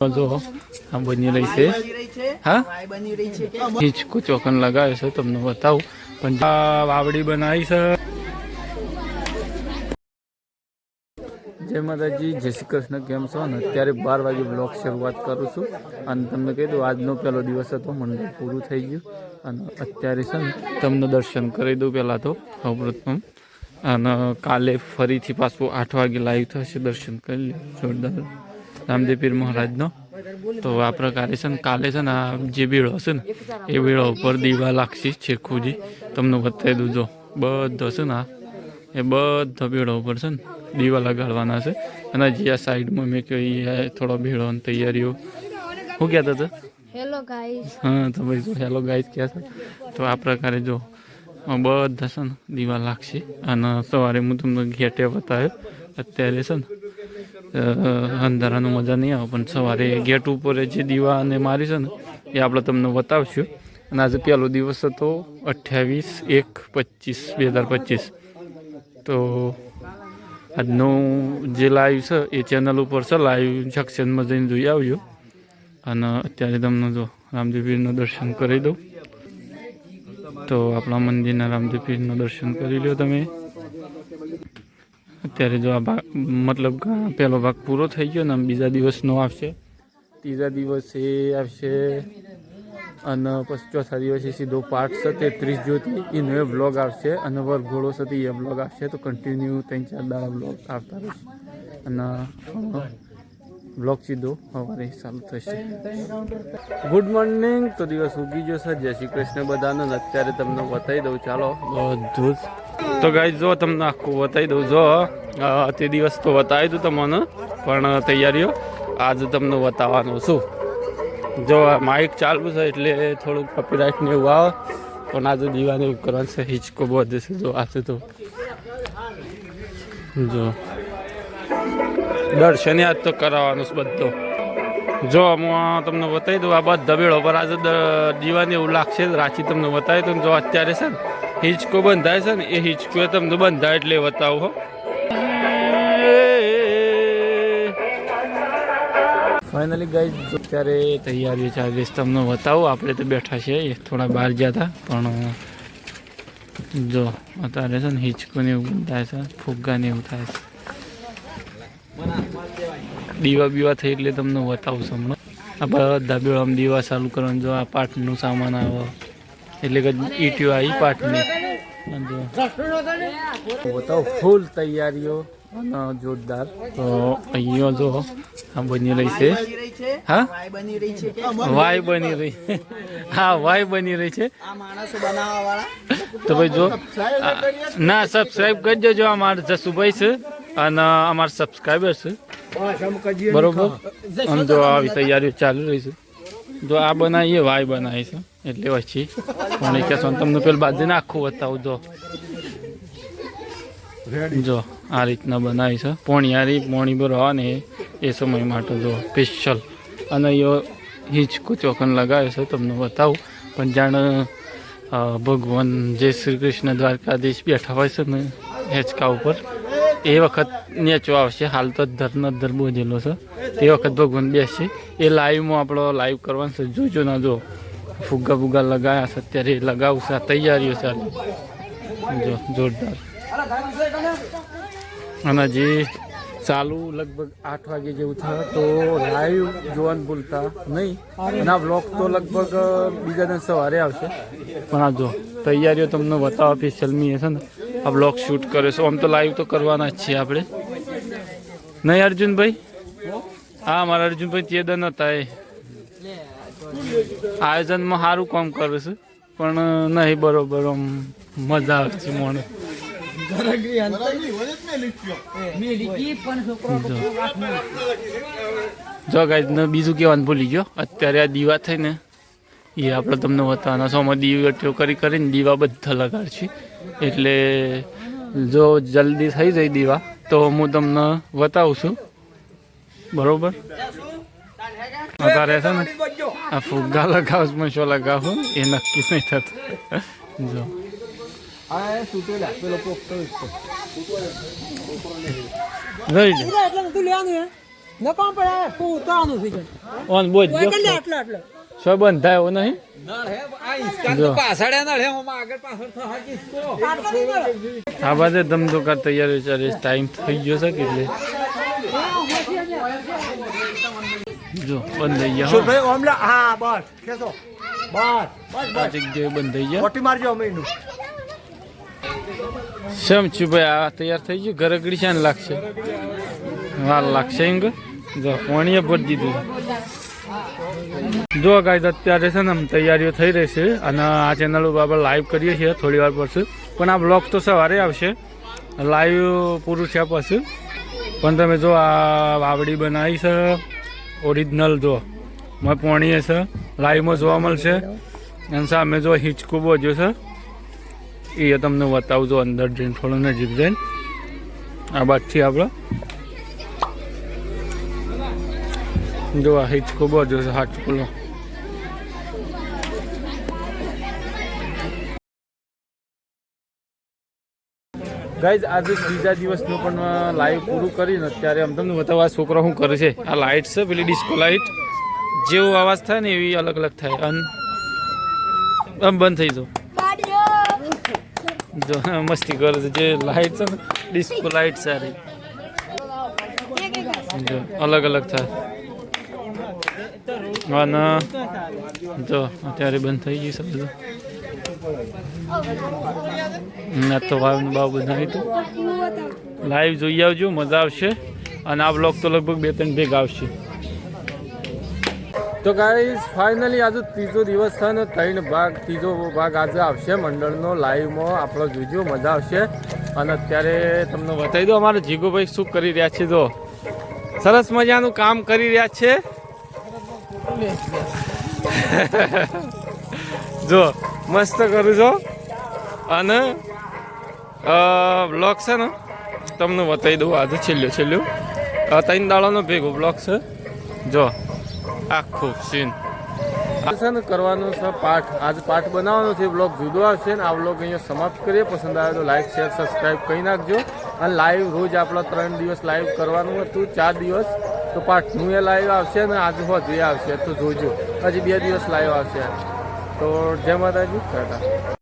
જો આ બની રહી છે. હા? હિંચકો ચોકન લગાવ્યો છે, તમને બતાવું. પણ વાવડી બનાવી છે. જય માતાજી, જય શ્રી કૃષ્ણ. કેમ છો? ને અત્યારે બાર વાગે બ્લોગ શરૂઆત કરું છું. અને તમને કહી દઉં, આજનો પહેલો દિવસ હતો, મંડળ પૂરું થઈ ગયું. અને અત્યારે છે ને, તમને દર્શન કરી દઉં પહેલાં તો સૌપ્રથમ અને કાલે ફરીથી પાછું આઠ વાગે લાઈવ થશે, દર્શન કરી લે જોરદાર. રામદેવ પીર મહારાજનો. તો આ પ્રકારે છે ને કાલે છે ને આ જે બેડો હશે ને એ બેડો ઉપર દીવા લાગશે છેખુજી તમને બતાવી દઉં બધો છે ને આ એ બધા બેડો ઉપર છે ને દીવા લગાડવાના છે. અને જે આ સાઈડમાં મેં કહ્યું એ થોડો ભેળો અને તૈયારીઓ. શું કહેતા હતા? હેલો ગાઈસ હા તો ભાઈ જો હેલો ગાઈસ કહે છે તો આ પ્રકારે જો બધા છે ને દીવા લાગશે. અને સવારે હું તમને ઘેટે બતાવ્યો અત્યારે છે ને અંધારાનું મજા નહીં આવે, પણ સવારે ગેટ ઉપર જે દીવા અને મારી છે ને, એ આપણે તમને બતાવશું. અને આજે પહેલો દિવસ હતો અઠ્યાવીસ એક પચીસ, બે હજાર પચીસ. તો આજનું જે લાઈવ છે, એ ચેનલ ઉપર છે લાઈવ સેક્શનમાં જઈને જોઈ આવજો. અને અત્યારે તમને જો રામદેવ પીરનું દર્શન કરી દઉં. તો આપણા મંદિરના રામદેવ પીરનું દર્શન કરી લો તમે. અત્યારે જો આ ભાગ, મતલબ પહેલો ભાગ પૂરો થઈ ગયો ને બીજા દિવસનો આવશે. ત્રીજા દિવસે આવશે અને પછી ચોથા દિવસે સીધો પાઠ છે તે ત્રીસ જ્યોતિ એનો એ બ્લોગ આવશે અને વરઘોડો છે તે એ બ્લોગ આવશે. તો કન્ટિન્યુ ત્રણ ચાર દાડા બ્લોગ આવતા રહેશે. અને બ્લોગ સીધો સવારે ચાલુ થશે. ગુડ મોર્નિંગ તો દિવસ ઉગી ગયો છે જય શ્રી કૃષ્ણ બધાને. અત્યારે તમને બતાવી દઉં, ચાલો. બધું જ તો ગાઈ જો તમને આખું બતાવી દઉં, જો તે દિવસ તો બતાવી દઉં તમને, પણ તૈયારીઓ આજે તમને બતાવવાનું છું. જો માઇક ચાલુ છે એટલે થોડુંક કોપીરાઇટને એવું આવે, પણ આજે દીવાને એવું કરવાનું છે હિચકો બધે છે, જો આજે તો. જો. દર યાદ તો કરાવવાનું છે બધો. જો, હું તમને બતાવી દઉં, આ બધા ભેળો પર આજે દીવાને એવું લાગશે રાચી તમને બતાવી દઉં, જો અત્યારે છે ને હિંચકો બંધાય છે ને, એ હિંચકો તમને બંધાય એટલે બતાવો ફાઇનલી ગઈ અત્યારે તૈયારીઓ ચાલી છે તમને બતાવું. આપણે તો બેઠા છીએ થોડા બહાર ગયા હતા, પણ જો, અત્યારે છે ને હિંચકો ને એવું થાય છે, ફુગ્ગા ને એવું થાય છે. દીવા બીવા થઈ એટલે તમને બતાવું હમણાં. આ બધા આમ દીવા ચાલુ કરવાનું, જો આ પાટનું સામાન આવે. એટલે કે ઈટીઓ આવી પાટની બતાવો ફૂલ તૈયારીઓ જોરદાર. તો અહીંયા જો આ બની રહી છે. હા? વાય બની રહી છે વાય બની રહી. હા વાય બની રહી છે. તો ભાઈ જો ના સબસ્ક્રાઈબ કરી દેજો અમારા જસુભાઈ છે અને અમારા સબસ્ક્રાઈબર છે. બરોબર? આમ જો આવી તૈયારીઓ ચાલુ રહી છે. જો આ બનાવીએ વાય બનાવી છે. એટલે પછી પણ કે તમને પેલું બાજુને આખું બતાવું જો. જો આ રીતના બનાવી છે. પોણિયારી પોણી ભરવા ને એ. સમય માટે જો સ્પેશિયલ અને યો હિંચકો ચોકન લગાવ્યો છે તમને બતાવું. પણ જાણે ભગવાન જય શ્રી કૃષ્ણ દ્વારકાધીશ બેઠા હોય છે ને હેચકા ઉપર. એ વખત નેચો આવશે. હાલ તો ધરનો ધર બોજેલો છે. તે વખત ભગવાન બેસશે. એ લાઈવમાં આપણો લાઈવ કરવાનો છે. જોજો ના જો. ફુગ્ગા ફુગ્ગા લગાવ્યા છે, અત્યારે લગાવશે આ તૈયારીઓ ચાલે જો, જોરદાર. અને જે ચાલુ લગભગ આઠ વાગે જેવું થાય તો લાઈવ જોવાનું ભૂલતા નહીં. અને આ બ્લોગ તો લગભગ બીજા દિન સવારે આવશે. પણ આ જો, તૈયારીઓ તમને બતાવો સ્પેશિયલ મી છે ને. આ બ્લોગ શૂટ કરે છે. આમ તો લાઈવ તો કરવાના જ છીએ આપણે. નહીં, અર્જુનભાઈ? હા, મારા અર્જુનભાઈ, તે દન હતા એ. આયોજનમાં સારું કામ કરે છે, પણ નહીં બરોબર આમ મજા આવે છે મને. જો ગાઈ બીજું કહેવાનું ભૂલી ગયો. અત્યારે આ દીવા થઈ ને, એ આપણે તમને બતાવવાના સોમાં દીવટીઓ કરી કરીને દીવા બધા લગાડશે. એટલે જો જલ્દી થઈ જાય દીવા, તો હું તમને બતાવું છું. બરોબર? અત્યારે છે ને? આ ફુગ્ગા લગાવું શું લગાવું એ નક્કી નહીં થતું. જો. આ બાજુ ધમધોકાર તૈયારી ચાલે ટાઈમ થઈ ગયો છે કે એટલે? જો બંધ થઈ ગયા હો. ભાઈ ઓમલા? હા બસ કેસો? બસ બસ જગ્યાએ બંધ થઈ ગયા મોટી મારજો અમે એનું. શેમ છું ભાઈ આ તૈયાર થઈ ગયું? ઘરે ગળી છે ને લાગશે. વાર લાગશે એમ જો પાણીએ ભરી દીધું. જો ગાય અત્યારે છે ને આમ તૈયારીઓ થઈ રહી છે અને આ ચેનલ ઉપર આપણે લાઈવ કરીએ છીએ થોડી વાર પછી. પણ આ બ્લોગ તો સવારે આવશે. લાઈવ પૂરું થયા પછી. પણ તમે જો આ વાવડી બનાવી છે ઓરિજિનલ જો. મેં પોણીએ છે. લાઈવમાં જોવા મળશે. અને સામે જો હિંચકું બોજો છે. એ તમને બતાવજો અંદર જઈને, થોડો નજીક જઈને. આ બાદથી આપણે જો આ હિંચકો બોજો છે હાચકુલો ગાઈઝ આજે બીજા દિવસનું પણ લાઈવ પૂરું કરીને અત્યારે આમ તમને છોકરા છોકરો શું કરે છે? આ લાઇટ છે, પેલી ડિસ્કો લાઇટ જેવો અવાજ થાય ને એવી અલગ અલગ થાય. અને આમ બંધ થઈ જો જો મસ્તી કરે છે. જે લાઇટ છે ને ડિસ્કો લાઇટ સારી જો, અલગ અલગ થાય. અને જો, અત્યારે બંધ થઈ ગઈ છે બધું. ના તો વાવ બાવ બનાવી હતું લાઈવ જોઈ આવજો, મજા આવશે. અને આ બ્લોગ તો લગભગ બે ત્રણ ભેગ આવશે. તો ગાઈઝ ફાઇનલી આજે ત્રીજો દિવસ છે ને ત્રણ ભાગ, ત્રીજો ભાગ આજે આવશે મંડળનો લાઈવમાં આપણો જોજો, મજા આવશે. અને અત્યારે તમને બતાવી દો અમારા જીગુભાઈ શું કરી રહ્યા છે, જો. સરસ મજાનું કામ કરી રહ્યા છે. જો મસ્ત કરું છું અને બ્લોગ છે ને, તમને બતાવી દઉં આજે છેલ્લું છેલ્લું. ત્રણ દાડાનો ભેગો બ્લોગ છે. જો, આખું સીન છે ને કરવાનું છે પાઠ. આજ પાઠ બનાવવાનો છે બ્લોગ જુદો આવશે ને આ બ્લોગ અહીંયા સમાપ્ત કરીએ. પસંદ આવે તો લાઈક શેર સબસ્ક્રાઈબ કરી નાખજો. અને લાઈવ રોજ આપણા ત્રણ દિવસ લાઈવ કરવાનું હતું, ચાર દિવસ. તો પાઠનું એ લાઈવ આવશે ને આજે હોજ એ આવશે. તો જોજો. હજી બે દિવસ લાઈવ આવશે. તો જય માતાજી ટાટા.